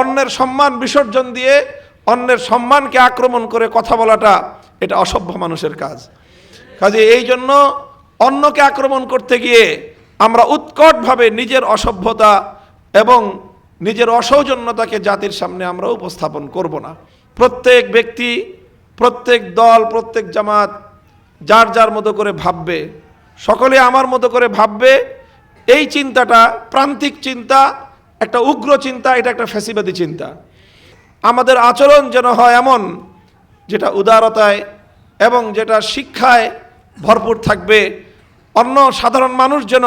অন্যের সম্মান বিসর্জন দিয়ে অন্যের সম্মানকে আক্রমণ করে কথা বলাটা এটা অসভ্য মানুষের কাজ। কাজে এই জন্য অন্যকে আক্রমণ করতে গিয়ে আমরা উৎকটভাবে নিজের অসভ্যতা এবং নিজের অসৌজন্যতাকে জাতির সামনে আমরা উপস্থাপন করব না। প্রত্যেক ব্যক্তি, প্রত্যেক দল, প্রত্যেক জামাত যার যার মতো করে ভাববে, সকলে আমার মতো করে ভাববে, এই চিন্তাটা প্রান্তিক চিন্তা একটা উগ্র চিন্তা, এটা একটা ফ্যাসিবাদী চিন্তা। আমাদের আচরণ যেন হয় এমন, যেটা উদারতায় এবং যেটা শিক্ষায় ভরপুর থাকবে। অন্য সাধারণ মানুষ যেন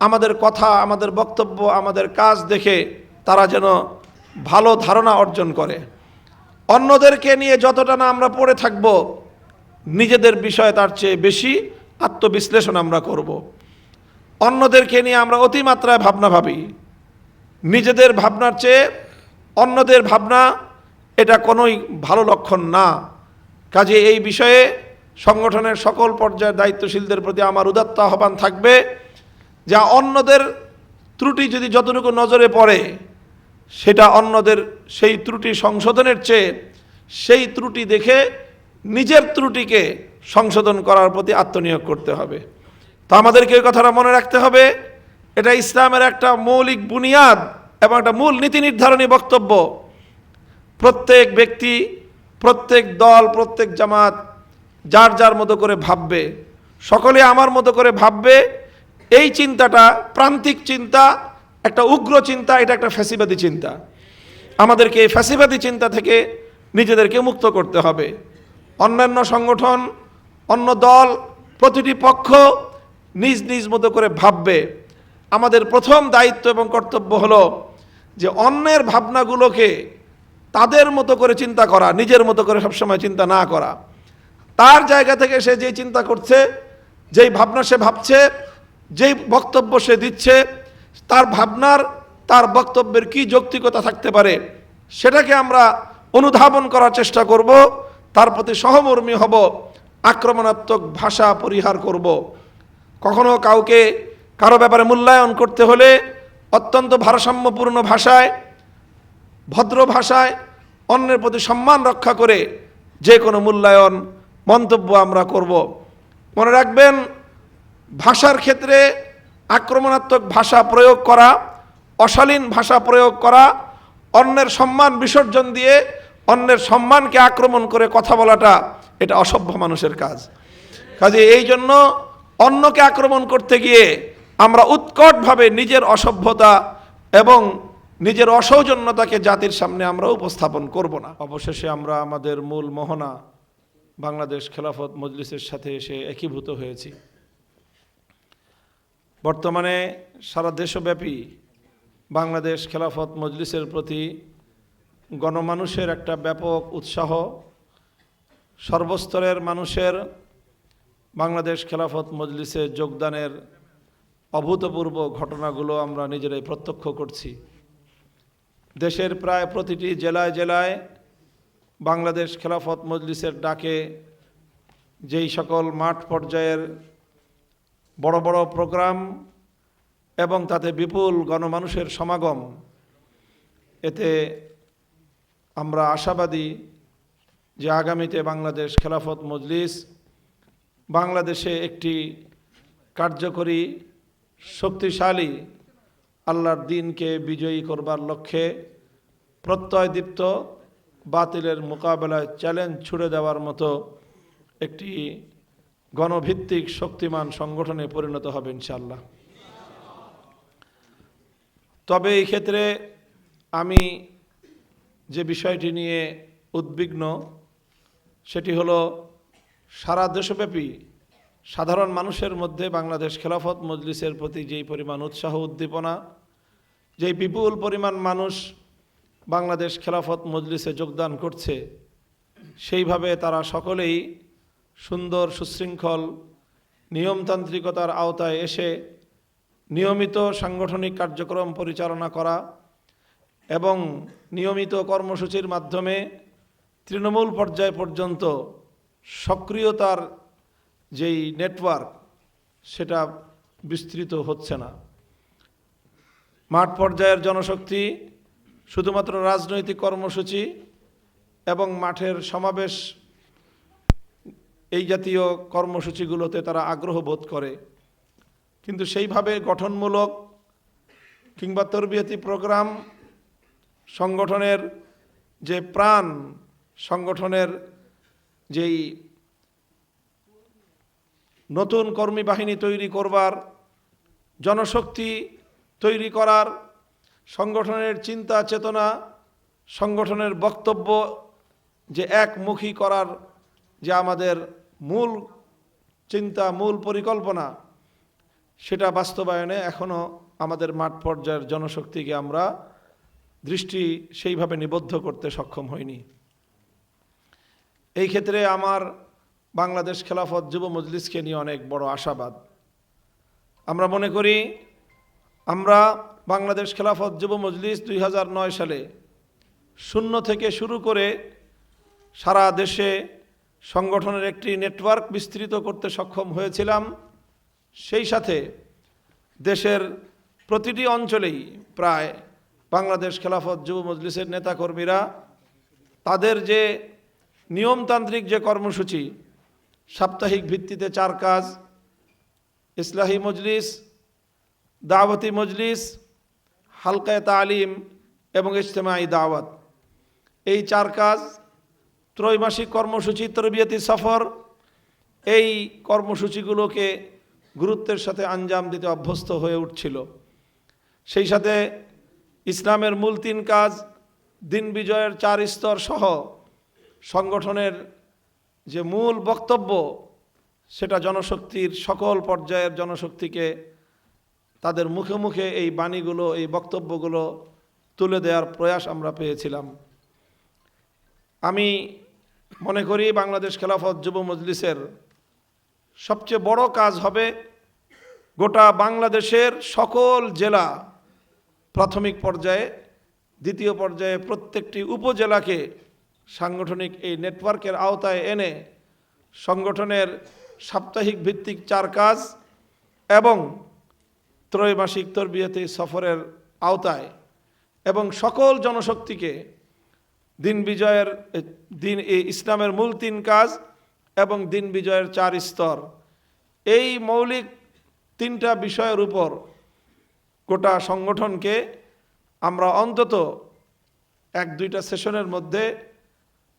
আমাদের কথা, আমাদের বক্তব্য, আমাদের কাজ দেখে তারা যেন ভালো ধারণা অর্জন করে। অন্যদেরকে নিয়ে যতটা না আমরা পড়ে থাকব, নিজেদের বিষয়ে তার চেয়ে বেশি আত্মবিশ্লেষণ আমরা করব। অন্যদেরকে নিয়ে আমরা অতিমাত্রায় ভাবনা ভাবি। নিজেদের ভাবনার চেয়ে অন্যদের ভাবনা এটা কোনোই ভালো লক্ষণ না। কাজে এই বিষয়ে সংগঠনের সকল পর্যায়ের দায়িত্বশীলদের প্রতি আমার উদাত্ত আহ্বান থাকবে যা অন্যদের ত্রুটি যদি যতটুকু নজরে পড়ে, সেটা অন্যদের সেই ত্রুটি সংশোধনের চেয়ে সেই ত্রুটি দেখে নিজের ত্রুটিকে সংশোধন করার প্রতি আত্মনিয়োগ করতে হবে। তো আমাদেরকে এই কথাটা মনে রাখতে হবে, এটা ইসলামের একটা মৌলিক বুনিয়াদ। এবং একটা মূল নীতি নির্ধারণী বক্তব্য, প্রত্যেক ব্যক্তি, প্রত্যেক দল, প্রত্যেক জামাত যার যার মতো করে ভাববে, সকলে আমার মতো করে ভাববে, এই চিন্তাটা প্রান্তিক চিন্তা, একটা উগ্র চিন্তা, এটা একটা ফ্যাসিবাদী চিন্তা। আমাদেরকে এই ফ্যাসিবাদী চিন্তা থেকে নিজেদেরকে মুক্ত করতে হবে। অন্যান্য সংগঠন, অন্য দল, প্রতিটি পক্ষ নিজ নিজ মতো করে ভাববে। আমাদের প্রথম দায়িত্ব এবং কর্তব্য হলো যে অন্যের ভাবনাগুলোকে তাদের মতো করে চিন্তা করা, নিজের মতো করে সবসময় চিন্তা না করা। তার জায়গা থেকে সে যে চিন্তা করছে, যেই ভাবনা সে ভাবছে, যেই বক্তব্য সে দিচ্ছে, তার ভাবনার, তার বক্তব্যের কি যৌক্তিকতা থাকতে পারে, সেটাকে আমরা অনুধাবন করার চেষ্টা করব, তার প্রতি সহমর্মী হব, আক্রমণাত্মক ভাষা পরিহার করব। কখনো কাউকে কারও ব্যাপারে মূল্যায়ন করতে হলে অত্যন্ত ভারসাম্যপূর্ণ ভাষায়, ভদ্র ভাষায়, অন্যের প্রতি সম্মান রক্ষা করে যে কোনো মূল্যায়ন, মন্তব্য আমরা করব। মনে রাখবেন, ভাষার ক্ষেত্রে আক্রমণাত্মক ভাষা প্রয়োগ করা, অশালীন ভাষা প্রয়োগ করা, অন্যের সম্মান বিসর্জন দিয়ে অন্যের সম্মানকে আক্রমণ করে কথা বলাটা, এটা অসভ্য মানুষের কাজ। কাজে এই জন্য অন্যকে আক্রমণ করতে গিয়ে আমরা উৎকটভাবে নিজের অসভ্যতা এবং নিজের অসৌজন্যতাকে জাতির সামনে আমরা উপস্থাপন করব না। অবশেষে আমরা আমাদের মূল মোহনা বাংলাদেশ খেলাফত মজলিসের সাথে এসে একীভূত হয়েছি। বর্তমানে সারা দেশব্যাপী বাংলাদেশ খেলাফত মজলিসের প্রতি গণমানুষের একটা ব্যাপক উৎসাহ, সর্বস্তরের মানুষের বাংলাদেশ খেলাফত মজলিসে যোগদানের অভূতপূর্ব ঘটনাগুলো আমরা নিজেরাই প্রত্যক্ষ করছি। দেশের প্রায় প্রতিটি জেলায় জেলায় বাংলাদেশ খেলাফত মজলিসের ডাকে যেই সকল মাঠ পর্যায়ের বড় বড় প্রোগ্রাম এবং তাতে বিপুল গণমানুষের সমাগম, এতে আমরা আশাবাদী যে আগামীতে বাংলাদেশ খেলাফত মজলিস বাংলাদেশে একটি কার্যকরী শক্তিশালী আল্লাহর দিনকে বিজয়ী করবার লক্ষ্যে প্রত্যয়দীপ্ত বাতিলের মোকাবেলায় চ্যালেঞ্জ ছুড়ে দেওয়ার মতো একটি গণভিত্তিক শক্তিমান সংগঠনে পরিণত হবে ইনশাল্লাহ তবে এই ক্ষেত্রে আমি যে বিষয়টি নিয়ে উদ্বিগ্ন, সেটি হলো সারা দেশব্যাপী সাধারণ মানুষের মধ্যে বাংলাদেশ খেলাফত মজলিসের প্রতি যেই পরিমাণ উৎসাহ, উদ্দীপনা, যেই বিপুল পরিমাণ মানুষ বাংলাদেশ খেলাফত মজলিসে যোগদান করছে, সেইভাবে তারা সকলেই সুন্দর, সুশৃঙ্খল, নিয়মতান্ত্রিকতার আওতায় এসে নিয়মিত সাংগঠনিক কার্যক্রম পরিচালনা করা এবং নিয়মিত কর্মসূচির মাধ্যমে তৃণমূল পর্যায় পর্যন্ত সক্রিয়তার যেই নেটওয়ার্ক, সেটা বিস্তৃত হচ্ছে না। মাঠ পর্যায়ের জনশক্তি, শুধুমাত্র রাজনৈতিক কর্মসূচি এবং মাঠের সমাবেশ, এই জাতীয় কর্মসূচিগুলোতে তারা আগ্রহ বোধ করে। কিন্তু সেইভাবে গঠনমূলক কিংবা তরবিয়তি প্রোগ্রাম সংগঠনের যে প্রাণ, সংগঠনের যেই নতুন কর্মী বাহিনী তৈরি করবার, জনশক্তি তৈরি করার, সংগঠনের চিন্তা চেতনা, সংগঠনের বক্তব্য যে একমুখী করার যে আমাদের মূল চিন্তা, মূল পরিকল্পনা, সেটা বাস্তবায়নে এখনও আমাদের মাঠ পর্যায়ের জনশক্তিকে আমরা দৃষ্টি সেইভাবে নিবদ্ধ করতে সক্ষম হইনি। এই ক্ষেত্রে আমার বাংলাদেশ খেলাফত যুব মজলিসকে নিয়ে অনেক বড় আশাবাদ। আমরা মনে করি, আমরা বাংলাদেশ খেলাফত যুব মজলিস দুই হাজার নয় সালে শূন্য থেকে শুরু করে সারা দেশে সংগঠনের একটি নেটওয়ার্ক বিস্তৃত করতে সক্ষম হয়েছিলাম। সেই সাথে দেশের প্রতিটি অঞ্চলেই প্রায় বাংলাদেশ খেলাফত যুব মজলিসের নেতাকর্মীরা তাদের যে নিয়মতান্ত্রিক যে কর্মসূচি সাপ্তাহিক ভিত্তিতে চার কাজ। ইসলাহী মজলিস, দাওয়াতি মজলিস, হালকায় তালিম এবং ইজতেমাই দাওয়াত। এই চার কাজ, ত্রৈমাসিক কর্মসূচি, তরবিয়তি সফর, এই কর্মসূচিগুলোকে গুরুত্বের সাথে আঞ্জাম দিতে অভ্যস্ত হয়ে উঠছিল। সেই সাথে ইসলামের মূল তিন কাজ, দিন বিজয়ের চার স্তর সহ সংগঠনের যে মূল বক্তব্য, সেটা জনশক্তির সকল পর্যায়ের জনশক্তিকে তাদের মুখে মুখে এই বাণীগুলো, এই বক্তব্যগুলো তুলে দেওয়ার প্রয়াস আমরা পেয়েছিলাম। আমি মনে করি বাংলাদেশ খেলাফত যুব মজলিসের সবচেয়ে বড় কাজ হবে গোটা বাংলাদেশের সকল জেলা প্রাথমিক পর্যায়ে, দ্বিতীয় পর্যায়ে প্রত্যেকটি উপজেলাকে সাংগঠনিক এই নেটওয়ার্কের আওতায় এনে সংগঠনের সাপ্তাহিক ভিত্তিক চার কাজ এবং ত্রৈমাসিক তরবিয়তে সফরের আওতায় এবং সকল জনশক্তিকে দিন বিজয়ের দিন ইসলামের মূল তিন কাজ এবং দিন বিজয়ের চার স্তর। এই মৌলিক তিনটা বিষয়ের উপর গোটা সংগঠনকে আমরা অন্তত এক দুইটা সেশনের মধ্যে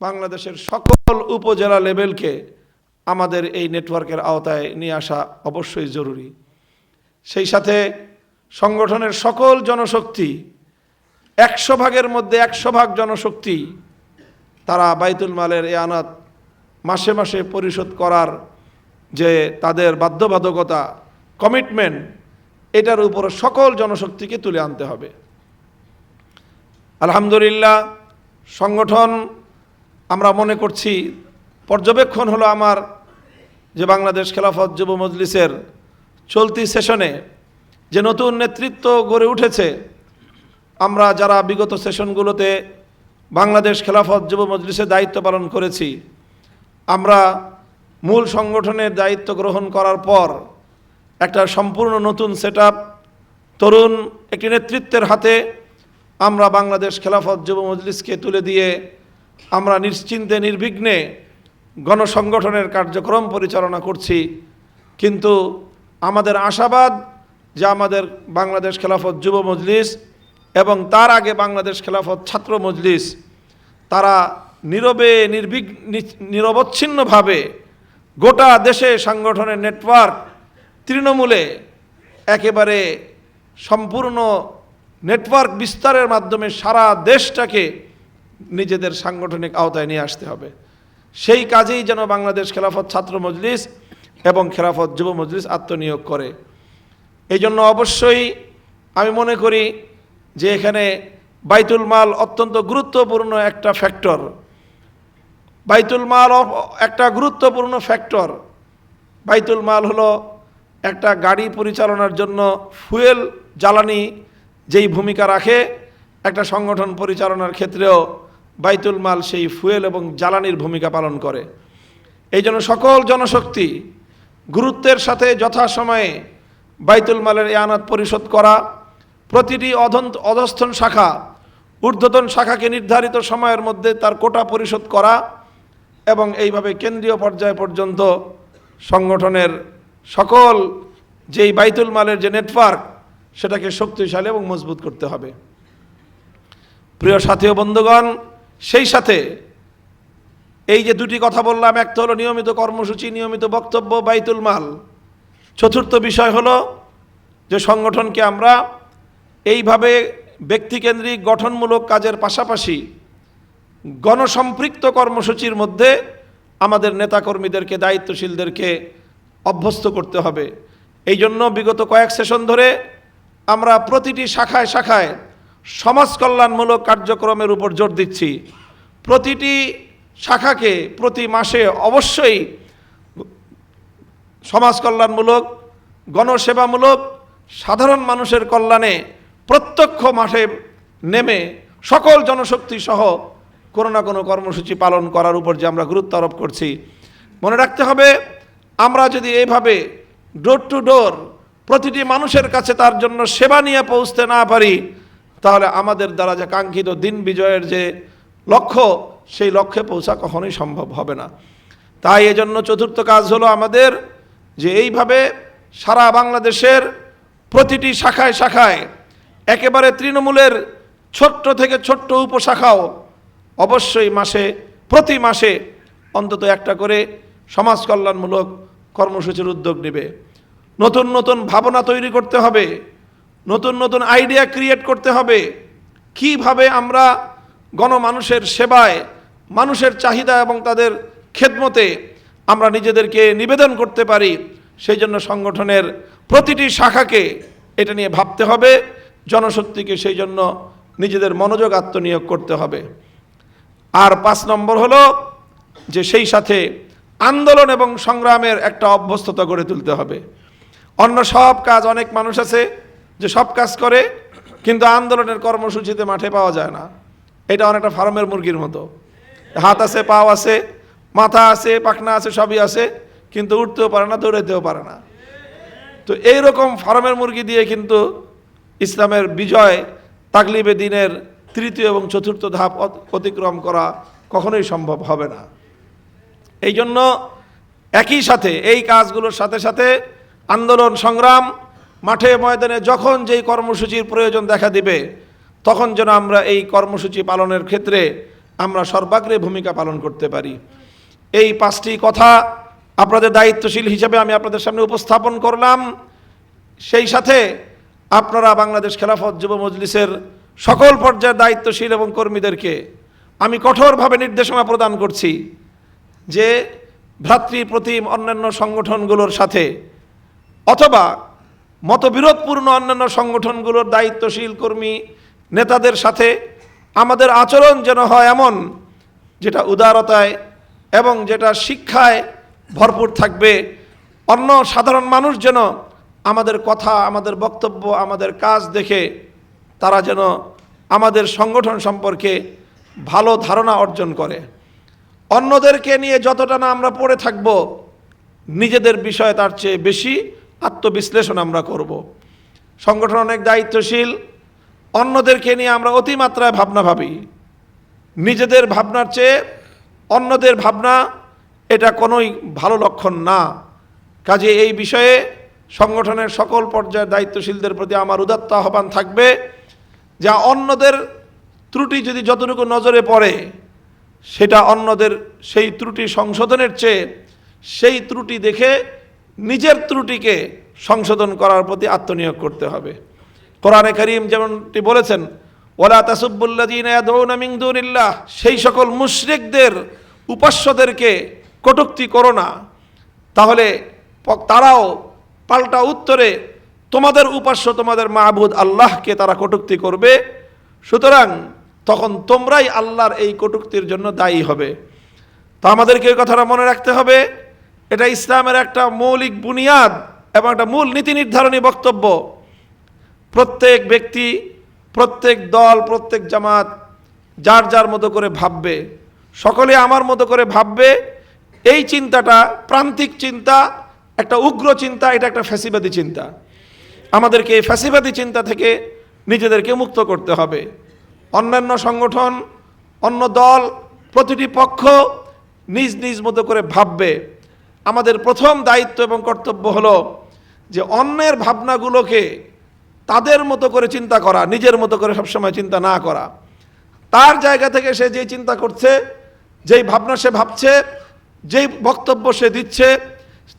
বাংলাদেশের সকল উপজেলা লেভেলকে আমাদের এই নেটওয়ার্কের আওতায় নিয়ে আসা অবশ্যই জরুরি। সেই সাথে সংগঠনের সকল জনশক্তি, একশো ভাগের মধ্যে একশো ভাগ জনশক্তি তারা বাইতুল মালের এ আনাত মাসে মাসে পরিশোধ করার যে তাদের বাধ্যবাধকতা, কমিটমেন্ট, এটার উপর সকল জনশক্তিকে তুলে আনতে হবে। আলহামদুলিল্লাহ, সংগঠন আমরা মনে করছি, পর্যবেক্ষণ হলো আমার যে বাংলাদেশ খেলাফত যুব মজলিসের চলতি সেশনে যে নতুন নেতৃত্ব গড়ে উঠেছে, আমরা যারা বিগত সেশনগুলোতে বাংলাদেশ খেলাফত যুব মজলিসে দায়িত্ব পালন করেছি, আমরা মূল সংগঠনের দায়িত্ব গ্রহণ করার পর একটা সম্পূর্ণ নতুন সেট তরুণ একটি নেতৃত্বের হাতে আমরা বাংলাদেশ খেলাফত যুব মজলিসকে তুলে দিয়ে আমরা নিশ্চিন্তে, নির্বিঘ্নে গণসংগঠনের কার্যক্রম পরিচালনা করছি। কিন্তু আমাদের আশাবাদ যে আমাদের বাংলাদেশ খেলাফত যুব মজলিস এবং তার আগে বাংলাদেশ খেলাফত ছাত্র মজলিস, তারা নীরবে, নির্বিঘ্ন নিরবচ্ছিন্নভাবে গোটা দেশে সাংগঠনের নেটওয়ার্ক তৃণমূলে একেবারে সম্পূর্ণ নেটওয়ার্ক বিস্তারের মাধ্যমে সারা দেশটাকে নিজেদের সাংগঠনিক আওতায় নিয়ে আসতে হবে। সেই কাজেই যেন বাংলাদেশ খেলাফত ছাত্র মজলিস এবং খেলাফত যুব মজলিস আত্মনিয়োগ করে। এই জন্য অবশ্যই আমি মনে করি যে এখানে বাইতুল মাল অত্যন্ত গুরুত্বপূর্ণ একটা ফ্যাক্টর। বাইতুল মাল একটা গুরুত্বপূর্ণ ফ্যাক্টর। বাইতুল মাল হলো একটা গাড়ি পরিচালনার জন্য ফুয়েল জ্বালানি যেই ভূমিকা রাখে, একটা সংগঠন পরিচালনার ক্ষেত্রেও বাইতুল মাল সেই ফুয়েল এবং জ্বালানির ভূমিকা পালন করে। এই জন্য সকল জনশক্তি গুরুত্বের সাথে যথাসময়ে বাইতুল মালের এ আনাত পরিশোধ করা, প্রতিটি অধন্ত অধস্থন শাখা, ঊর্ধ্বতন শাখাকে নির্ধারিত সময়ের মধ্যে তার কোটা পরিশোধ করা এবং এইভাবে কেন্দ্রীয় পর্যায় পর্যন্ত সংগঠনের সকল যেই বাইতুল মালের যে নেটওয়ার্ক, সেটাকে শক্তিশালী এবং মজবুত করতে হবে। প্রিয় সাথী বন্ধুগণ সেই সাথে এই যে দুটি কথা বললাম, একটা হলো নিয়মিত কর্মসূচি, নিয়মিত বক্তব্য, বাইতুল মাল। চতুর্থ বিষয় হলো যে সংগঠনকে আমরা এইভাবে ব্যক্তিকেন্দ্রিক, গঠনমূলক কাজের পাশাপাশি গণসম্পৃক্ত কর্মসূচির মধ্যে আমাদের নেতাকর্মীদেরকে, দায়িত্বশীলদেরকে অভ্যস্ত করতে হবে। এই জন্য বিগত কয়েক সেশন ধরে আমরা প্রতিটি শাখায় শাখায় সমাজ কল্যাণমূলক কার্যক্রমের উপর জোর দিচ্ছি। প্রতিটি শাখাকে প্রতি মাসে অবশ্যই সমাজ কল্যাণমূলক গণসেবামূলক, সাধারণ মানুষের কল্যাণে প্রত্যক্ষ মাঠে নেমে সকল জনশক্তি সহ কোনো না কোনো কর্মসূচি পালন করার উপর যে আমরা গুরুত্ব আরোপ করছি। মনে রাখতে হবে, আমরা যদি এইভাবে ডোর টু ডোর প্রতিটি মানুষের কাছে তার জন্য সেবা নিয়ে পৌঁছতে না পারি তাহলে আমাদের দ্বারা যে কাঙ্ক্ষিত দিন বিজয়ের যে লক্ষ্য, সেই লক্ষ্যে পৌঁছা কখনোই সম্ভব হবে না। তাই এজন্য চতুর্থ কাজ হলো আমাদের যে এইভাবে সারা বাংলাদেশের প্রতিটি শাখায় শাখায় একেবারে তৃণমূলের ছোট্ট থেকে ছোট্ট উপশাখাও অবশ্যই মাসে, প্রতি মাসে অন্তত একটা করে সমাজ কল্যাণমূলক কর্মসূচির উদ্যোগ নেবে। নতুন নতুন ভাবনা তৈরি করতে হবে। নতুন নতুন আইডিয়া ক্রিয়েট করতে হবে। কীভাবে আমরা গণমানুষের সেবায়, মানুষের চাহিদা এবং তাদের খেদমতে আমরা নিজেদেরকে নিবেদন করতে পারি, সেই জন্য সংগঠনের প্রতিটি শাখাকে এটা নিয়ে ভাবতে হবে, জনশক্তিকে সেই জন্য নিজেদের মনোযোগ আত্মনিয়োগ করতে হবে। আর পাঁচ নম্বর হলো যে সেই সাথে আন্দোলন এবং সংগ্রামের একটা অভ্যস্ততা গড়ে তুলতে হবে। অন্য সব কাজ অনেক মানুষ আছে যে সব কাজ করে, কিন্তু আন্দোলনের কর্মসূচিতে মাঠে পাওয়া যায় না। এটা অনেকটা ফার্মের মুরগির মতো। হাত আছে, পাও আছে, মাথা আছে, পাখনা আছে, সবই আছে, কিন্তু উঠতেও পারে না, দৌড়াতেও পারে না। তো এই রকম ফার্মের মুরগি দিয়ে কিন্তু ইসলামের বিজয়, তাকলিবে দিনের তৃতীয় এবং চতুর্থ ধাপ অত- অতিক্রম করা কখনোই সম্ভব হবে না। এই জন্য একই সাথে, এই কাজগুলোর সাথে সাথে আন্দোলন সংগ্রাম মাঠে ময়দানে যখন যেই কর্মসূচির প্রয়োজন দেখা দিবে, তখন যেন আমরা এই কর্মসূচি পালনের ক্ষেত্রে আমরা সর্বাগ্রে ভূমিকা পালন করতে পারি। এই পাঁচটি কথা আপনাদের দায়িত্বশীল হিসেবে আমি আপনাদের সামনে উপস্থাপন করলাম। সেই সাথে আপনারা বাংলাদেশ খেলাফত যুব মজলিসের সকল পর্যায়ের দায়িত্বশীল এবং কর্মীদেরকে আমি কঠোরভাবে নির্দেশনা প্রদান করছি যে ভ্রাতৃ প্রতিম অন্যান্য সংগঠনগুলোর সাথে অথবা মতবিরোধপূর্ণ অন্যান্য সংগঠনগুলোর দায়িত্বশীল কর্মী নেতাদের সাথে আমাদের আচরণ যেন হয় এমন, যেটা উদারতায় এবং যেটা শিক্ষায় ভরপুর থাকবে। অন্য সাধারণ মানুষ যেন আমাদের কথা, আমাদের বক্তব্য, আমাদের কাজ দেখে তারা যেন আমাদের সংগঠন সম্পর্কে ভালো ধারণা অর্জন করে। অন্যদেরকে নিয়ে যতটা না আমরা পড়ে থাকব, নিজেদের বিষয়ে তার চেয়ে বেশি আত্মবিশ্লেষণ আমরা করব। সংগঠন অনেক দায়িত্বশীল, অন্যদেরকে নিয়ে আমরা অতিমাত্রায় ভাবনা ভাবি। নিজেদের ভাবনার চেয়ে অন্যদের ভাবনা এটা কোনোই ভালো লক্ষণ না। কাজে এই বিষয়ে সংগঠনের সকল পর্যায়ের দায়িত্বশীলদের প্রতি আমার উদাত্ত আহ্বান থাকবে যা অন্যদের ত্রুটি যদি যতটুকু নজরে পড়ে, সেটা অন্যদের সেই ত্রুটি সংশোধনের চেয়ে সেই ত্রুটি দেখে নিজের ত্রুটিকে সংশোধন করার প্রতি আত্মনিয়োগ করতে হবে। কোরআনে করিম যেমনটি বলেছেন ওলা তাসুবুল্লাহ সেই সকল মুশরিকদের, উপাস্যদেরকে কটুক্তি করো না। তাহলে তারাও পাল্টা উত্তরে, তোমাদের উপাস্য, তোমাদের মাহবুদ আল্লাহকে তারা কটুক্তি করবে। সুতরাং তখন তোমরাই আল্লাহর এই কটুক্তির জন্য দায়ী হবে। তো আমাদেরকে এই কথাটা মনে রাখতে হবে এটা ইসলামের একটা মৌলিক বুনিয়াদ এবং একটা মূল নীতি নির্ধারণী বক্তব্য। প্রত্যেক ব্যক্তি, প্রত্যেক দল, প্রত্যেক জামাত যার যার মতো করে ভাববে, সকলে আমার মতো করে ভাববে, এই চিন্তাটা প্রান্তিক চিন্তা, একটা উগ্র চিন্তা, এটা একটা ফ্যাসিবাদী চিন্তা। আমাদেরকে এই ফ্যাসিবাদী চিন্তা থেকে নিজেদেরকে মুক্ত করতে হবে। অন্যান্য সংগঠন, অন্য দল, প্রতিটি পক্ষ নিজ নিজ মতো করে ভাববে। আমাদের প্রথম দায়িত্ব এবং কর্তব্য হলো যে অন্যের ভাবনাগুলোকে তাদের মতো করে চিন্তা করা, নিজের মতো করে সবসময় চিন্তা না করা। তার জায়গা থেকে সে যে চিন্তা করছে, যেই ভাবনা সে ভাবছে, যেই বক্তব্য সে দিচ্ছে,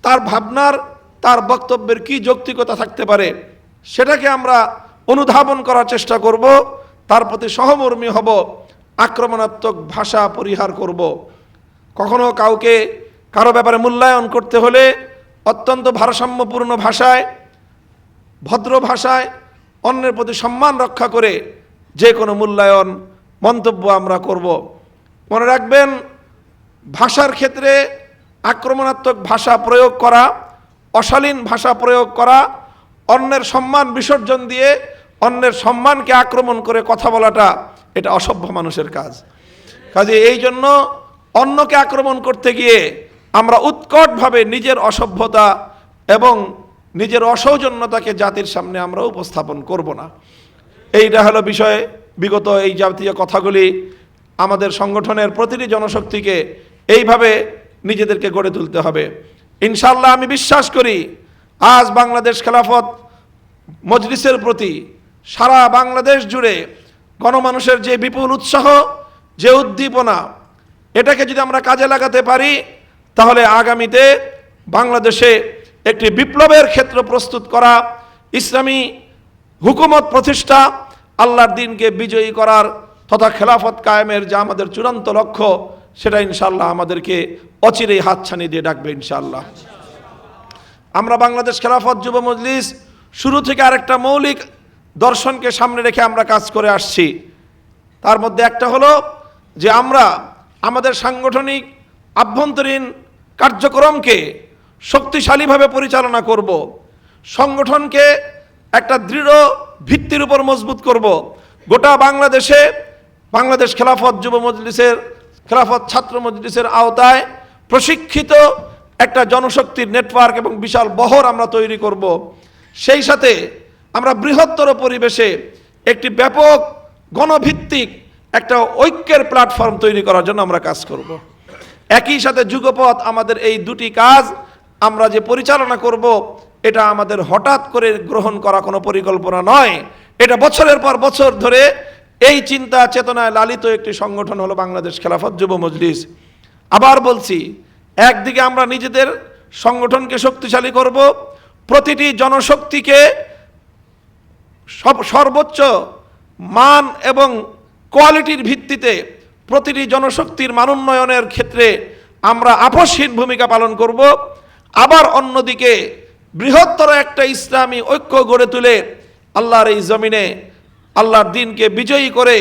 তার ভাবনার, তার বক্তব্যের কি যৌক্তিকতা থাকতে পারে, সেটাকে আমরা অনুধাবন করার চেষ্টা করব, তার প্রতি সহমর্মী হব, আক্রমণাত্মক ভাষা পরিহার করব। কখনো কাউকে কারও ব্যাপারে মূল্যায়ন করতে হলে অত্যন্ত ভারসাম্যপূর্ণ ভাষায়, ভদ্র ভাষায়, অন্যের প্রতি সম্মান রক্ষা করে যে কোনো মূল্যায়ন মন্তব্য আমরা করব। মনে রাখবেন, ভাষার ক্ষেত্রে আক্রমণাত্মক ভাষা প্রয়োগ করা, অশালীন ভাষা প্রয়োগ করা, অন্যের সম্মান বিসর্জন দিয়ে অন্যের সম্মানকে আক্রমণ করে কথা বলাটা, এটা অসভ্য মানুষের কাজ। কাজে এই জন্য অন্যকে আক্রমণ করতে গিয়ে আমরা উৎকটভাবে নিজের অসভ্যতা এবং নিজের অসৌজন্যতাকে জাতির সামনে আমরা উপস্থাপন করব না। এইটা হলো বিষয়ে। বিগত এই জাতীয় কথাগুলি আমাদের সংগঠনের প্রতিটি জনশক্তিকে এইভাবে নিজেদেরকে গড়ে তুলতে হবে। ইনশাল্লাহ আমি বিশ্বাস করি, আজ বাংলাদেশ খেলাফত মজলিসের প্রতি সারা বাংলাদেশ জুড়ে গণমানুষের যে বিপুল উৎসাহ, যে উদ্দীপনা, এটাকে যদি আমরা কাজে লাগাতে পারি তাহলে আগামীতে বাংলাদেশে একটি বিপ্লবের ক্ষেত্র প্রস্তুত করা, ইসলামী হুকুমত প্রতিষ্ঠা, আল্লাহর দিনকে বিজয়ী করার তথা খেলাফত কায়েমের যা আমাদের চূড়ান্ত লক্ষ্য, সেটা ইনশাল্লাহ আমাদেরকে অচিরেই হাতছানি দিয়ে ডাকবে ইনশাল্লাহ আমরা বাংলাদেশ খেলাফত যুব মজলিস শুরু থেকে আরেকটা মৌলিক দর্শনকে সামনে রেখে আমরা কাজ করে আসছি। তার মধ্যে একটা হলো যে আমরা আমাদের সাংগঠনিক আভ্যন্তরীণ কার্যক্রমকে শক্তিশালীভাবে পরিচালনা করব, সংগঠনকে একটা দৃঢ় ভিত্তির উপর মজবুত করব। গোটা বাংলাদেশে বাংলাদেশ খেলাফত যুব মজলিসের, খেলাফত ছাত্র মজলিসের আওতায় প্রশিক্ষিত একটা জনশক্তির নেটওয়ার্ক এবং বিশাল বহর আমরা তৈরি করব। সেই সাথে আমরা বৃহত্তর পরিবেশে একটি ব্যাপক গণভিত্তিক একটা ঐক্যের প্ল্যাটফর্ম তৈরি করার জন্য আমরা কাজ করব। একই সাথে যুগপথ আমাদের এই দুটি কাজ, আমরা যে পরিচালনা করব, এটা আমাদের হঠাৎ করে গ্রহণ করা কোনো পরিকল্পনা নয়। এটা বছরের পর বছর ধরে এই চিন্তা চেতনায় লালিত একটি সংগঠন হলো বাংলাদেশ খেলাফত যুব মজলিস। আবার বলছি, একদিকে আমরা নিজেদের সংগঠনকে শক্তিশালী করব, প্রতিটি জনশক্তিকে সব সর্বোচ্চ মান এবং কোয়ালিটির ভিত্তিতে প্রতিটি জনশক্তির মানোন্নয়নের ক্ষেত্রে আমরা আপসহীন ভূমিকা পালন করব। আবার অন্যদিকে বৃহত্তর একটা ইসলামী ঐক্য গড়ে তুলে আল্লাহর এই জমিনে আল্লাহর দিনকে বিজয়ী করে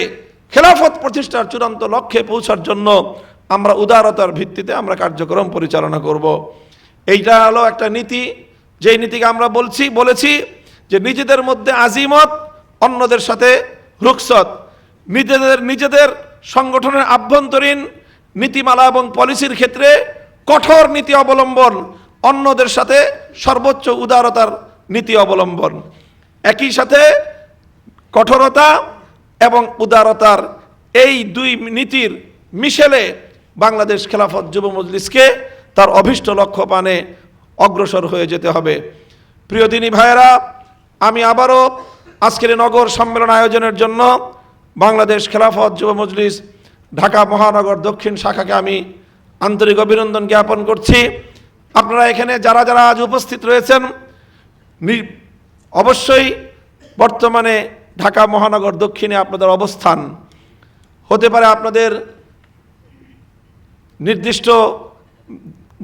খেলাফত প্রতিষ্ঠার চূড়ান্ত লক্ষ্যে পৌঁছার জন্য আমরা উদারতার ভিত্তিতে আমরা কার্যক্রম পরিচালনা করব। এইটা হলো একটা নীতি। যেই নীতিকে আমরা বলছি, বলেছি যে নিজেদের মধ্যে আজিমত, অন্যদের সাথে রুকসত নিজেদের নিজেদের সংগঠনের আভ্যন্তরীণ নীতিমালা এবং পলিসির ক্ষেত্রে কঠোর নীতি অবলম্বন, অন্যদের সাথে সর্বোচ্চ উদারতার নীতি অবলম্বন। একই সাথে কঠোরতা এবং উদারতার এই দুই নীতির মিশেলে বাংলাদেশ খেলাফত যুব মজলিসকে তার অভীষ্ট লক্ষ্য পানে অগ্রসর হয়ে যেতে হবে। প্রিয় দিনী ভাইয়েরা, আমি আবারও আজকের নগর সম্মেলন আয়োজনের জন্য বাংলাদেশ খেলাফত যুব মজলিস, ঢাকা মহানগর দক্ষিণ শাখাকে আমি আন্তরিক অভিনন্দন জ্ঞাপন করছি। আপনারা এখানে যারা যারা আজ উপস্থিত রয়েছেন অবশ্যই বর্তমানে ঢাকা মহানগর দক্ষিণে আপনাদের অবস্থান। হতে পারে আপনাদের নির্দিষ্ট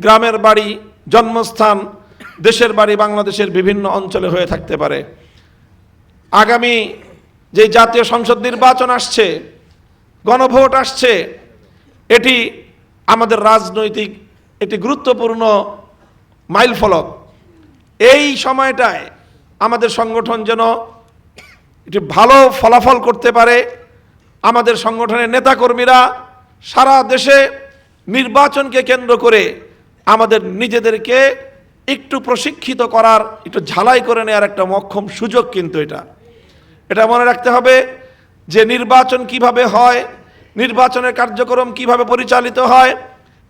গ্রামের বাড়ি, জন্মস্থান, দেশের বাড়ি বাংলাদেশের বিভিন্ন অঞ্চলে হয়ে থাকতে পারে। আগামী যে জাতীয় সংসদ নির্বাচন আসছে, গণভোট আসছে, এটি আমাদের রাজনৈতিক একটি গুরুত্বপূর্ণ মাইলফলক এই সময়টায় আমাদের সংগঠন যেন একটি ভালো ফলাফল করতে পারে, আমাদের সংগঠনের নেতাকর্মীরা সারা দেশে নির্বাচনকে কেন্দ্র করে আমাদের নিজেদেরকে একটু প্রশিক্ষিত করার, একটু ঝালাই করে নেওয়ার একটা মক্ষম সুযোগ কিন্তু এটা। এটা মনে রাখতে হবে যে নির্বাচন কীভাবে হয়, নির্বাচনের কার্যক্রম কীভাবে পরিচালিত হয়,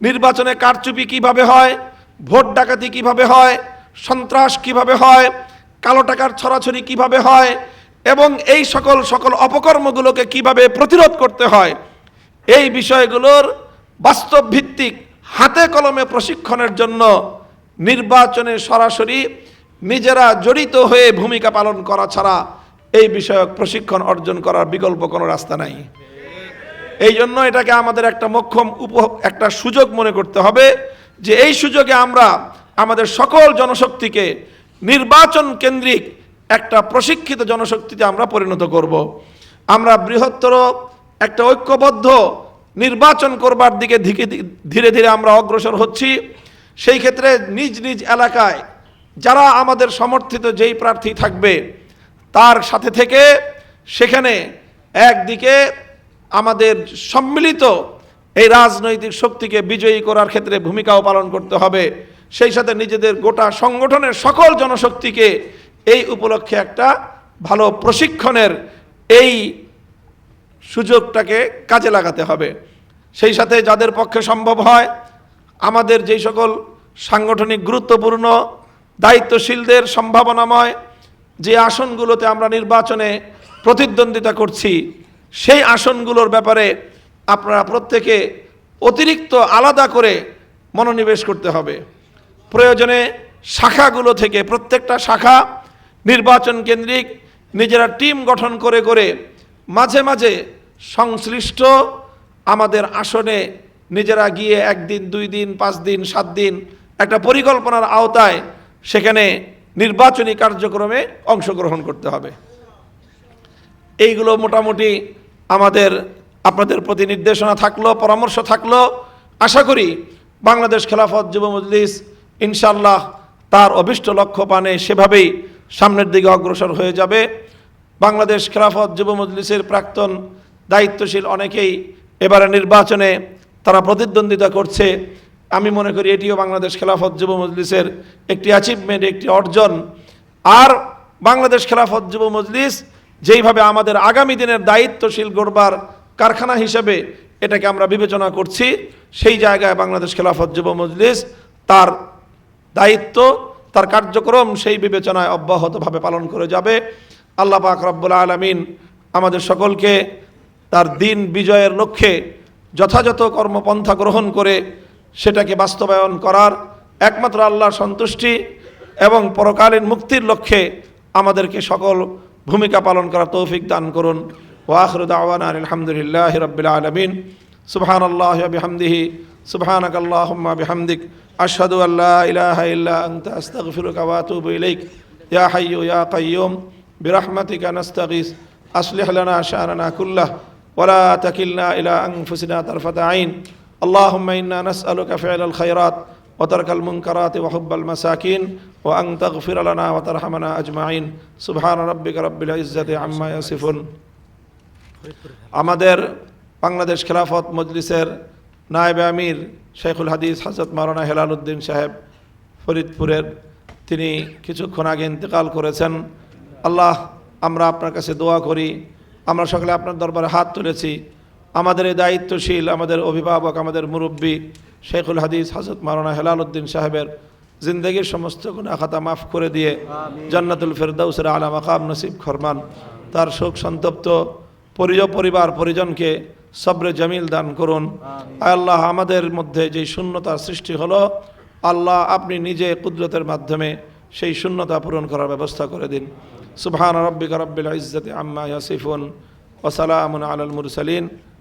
নির্বাচনে কারচুপি কীভাবে হয়, ভোট ডাকাতি কীভাবে হয়, সন্ত্রাস কীভাবে হয়, কালো টাকার ছড়াছড়ি কীভাবে হয় এবং এই সকল সকল অপকর্মগুলোকে কীভাবে প্রতিরোধ করতে হয়, এই বিষয়গুলোর বাস্তব ভিত্তিক হাতে কলমে প্রশিক্ষণের জন্য নির্বাচনে সরাসরি নিজেরা জড়িত হয়ে ভূমিকা পালন করা ছাড়া এই বিষয়ক প্রশিক্ষণ অর্জন করার বিকল্প কোনো রাস্তা নাই এই জন্য এটাকে আমাদের একটা মক্ষম উপ একটা সুযোগ মনে করতে হবে যে এই সুযোগে আমরা আমাদের সকল জনশক্তিকে নির্বাচন কেন্দ্রিক একটা প্রশিক্ষিত জনশক্তিতে আমরা পরিণত করব। আমরা বৃহত্তর একটা ঐক্যবদ্ধ নির্বাচন করবার দিকে ধীরে ধীরে আমরা অগ্রসর হচ্ছি সেই ক্ষেত্রে নিজ নিজ এলাকায় যারা আমাদের সমর্থিত যেই প্রার্থী থাকবে তার সাথে থেকে সেখানে একদিকে আমাদের সম্মিলিত এই রাজনৈতিক শক্তিকে বিজয়ী করার ক্ষেত্রে ভূমিকাও পালন করতে হবে, সেই সাথে নিজেদের গোটা সংগঠনের সকল জনশক্তিকে এই উপলক্ষে একটা ভালো প্রশিক্ষণের এই সুযোগটাকে কাজে লাগাতে হবে। সেই সাথে যাদের পক্ষে সম্ভব হয়, আমাদের যেই সকল সাংগঠনিক গুরুত্বপূর্ণ, দায়িত্বশীলদের সম্ভাবনাময় যে আসনগুলোতে আমরা নির্বাচনে প্রতিদ্বন্দ্বিতা করছি, সেই আসনগুলোর ব্যাপারে আপনারা প্রত্যেকে অতিরিক্ত আলাদা করে মনোনিবেশ করতে হবে। প্রয়োজনে শাখাগুলো থেকে প্রত্যেকটা শাখা নির্বাচন কেন্দ্রিক নিজেরা টিম গঠন করে করে মাঝে মাঝে সংশ্লিষ্ট আমাদের আসনে নিজেরা গিয়ে একদিন, দুই দিন, পাঁচ দিন, সাত দিন একটা পরিকল্পনার আওতায় সেখানে নির্বাচনী কার্যক্রমে অংশগ্রহণ করতে হবে। এইগুলো মোটামুটি আমাদের, আপনাদের প্রতি নির্দেশনা থাকল, পরামর্শ থাকল। আশা করি বাংলাদেশ খেলাফত যুব মজলিস ইনশাল্লাহ তার অভিষ্ট লক্ষ্য পানে সেভাবেই সামনের দিকে অগ্রসর হয়ে যাবে। বাংলাদেশ খেলাফত যুব মজলিসের প্রাক্তন দায়িত্বশীল অনেকেই এবারে নির্বাচনে তারা প্রতিদ্বন্দ্বিতা করছে। আমি মনে করি এটিও বাংলাদেশ খেলাফত যুব মজলিসের একটি অ্যাচিভমেন্ট একটি অর্জন। আর বাংলাদেশ খেলাফত যুব মজলিস যেইভাবে আমাদের আগামী দিনের দায়িত্বশীল গড়বার কারখানা হিসেবে এটাকে আমরা বিবেচনা করছি, সেই জায়গায় বাংলাদেশ খেলাফত যুব মজলিস তার দায়িত্ব, তার কার্যক্রম সেই বিবেচনায় অব্যাহতভাবে পালন করে যাবে। আল্লাহ পাক রব্বুল আলমিন আমাদের সকলকে তার দিন বিজয়ের লক্ষ্যে যথাযথ কর্মপন্থা গ্রহণ করে সেটাকে বাস্তবায়ন করার একমাত্র আল্লাহ সন্তুষ্টি এবং পরকালীন মুক্তির লক্ষ্যে আমাদেরকে সকল ভূমিকা পালন করার তৌফিক দান করুন। ওয়াখরুদ আলহামদুলিল্লাহ রবিল আলমিন। সুবহান আল্লাহ বিহামদিহি। সুবহান আল্লাহ বিহামদিক। আশহাদু আল্লা ইলাহা ইল্লা আনতা। আস্তাগফিরুকা ওয়া আতুবু ইলাইক। ইয়া হাইয়্যু ইয়া কাইয়্যুম নাস্তাগীস। আসলিহ লানা কুল্লাহ। ওয়া লা তাকিলনা ইলা আনফুসিনা তারফাতা আইন। اللهم إنا نسألك فعل الخيرات وترك المنكرات وحب المساكين وأن تغفر لنا وترحمنا أجمعين سبحان ربك رب العزة عما يصفون আমাদের বাংলাদেশ খেলাফত মজলিসের নায়েবে আমির শেখুল হাদিস হজরত মারানা হেলাল উদ্দিন সাহেব ফরিদপুরের তিনি কিছুক্ষণ আগে ইন্তেকাল করেছেন আল্লাহ আমরা আপনার কাছে দোয়া করি আমরা সকলে আপনার দরবারে হাত তুলেছি আমাদের এই দায়িত্বশীল আমাদের অভিভাবক আমাদের মুরব্বী শেখুল হাদিস হজরত মারানা হেলাল উদ্দিন সাহেবের জিন্দগির সমস্ত গুণা খাতা মাফ করে দিয়ে জান্নাতুল ফেরদাউসের আলা মাকাম নসিব খরমান তার শোক সন্তপ্ত পরিজ পরিবার পরিজনকে সবরে জামিল দান করুন। আল্লাহ আমাদের মধ্যে যে শূন্যতার সৃষ্টি হলো আল্লাহ আপনি নিজে কুদরতের মাধ্যমে সেই শূন্যতা পূরণ করার ব্যবস্থা করে দিন। সুবহান রব্বিকা রব্বিল ইজ্জতি আম্মা ইয়াসিফুন ওয়া সালামুন আলাল মুরসালিন।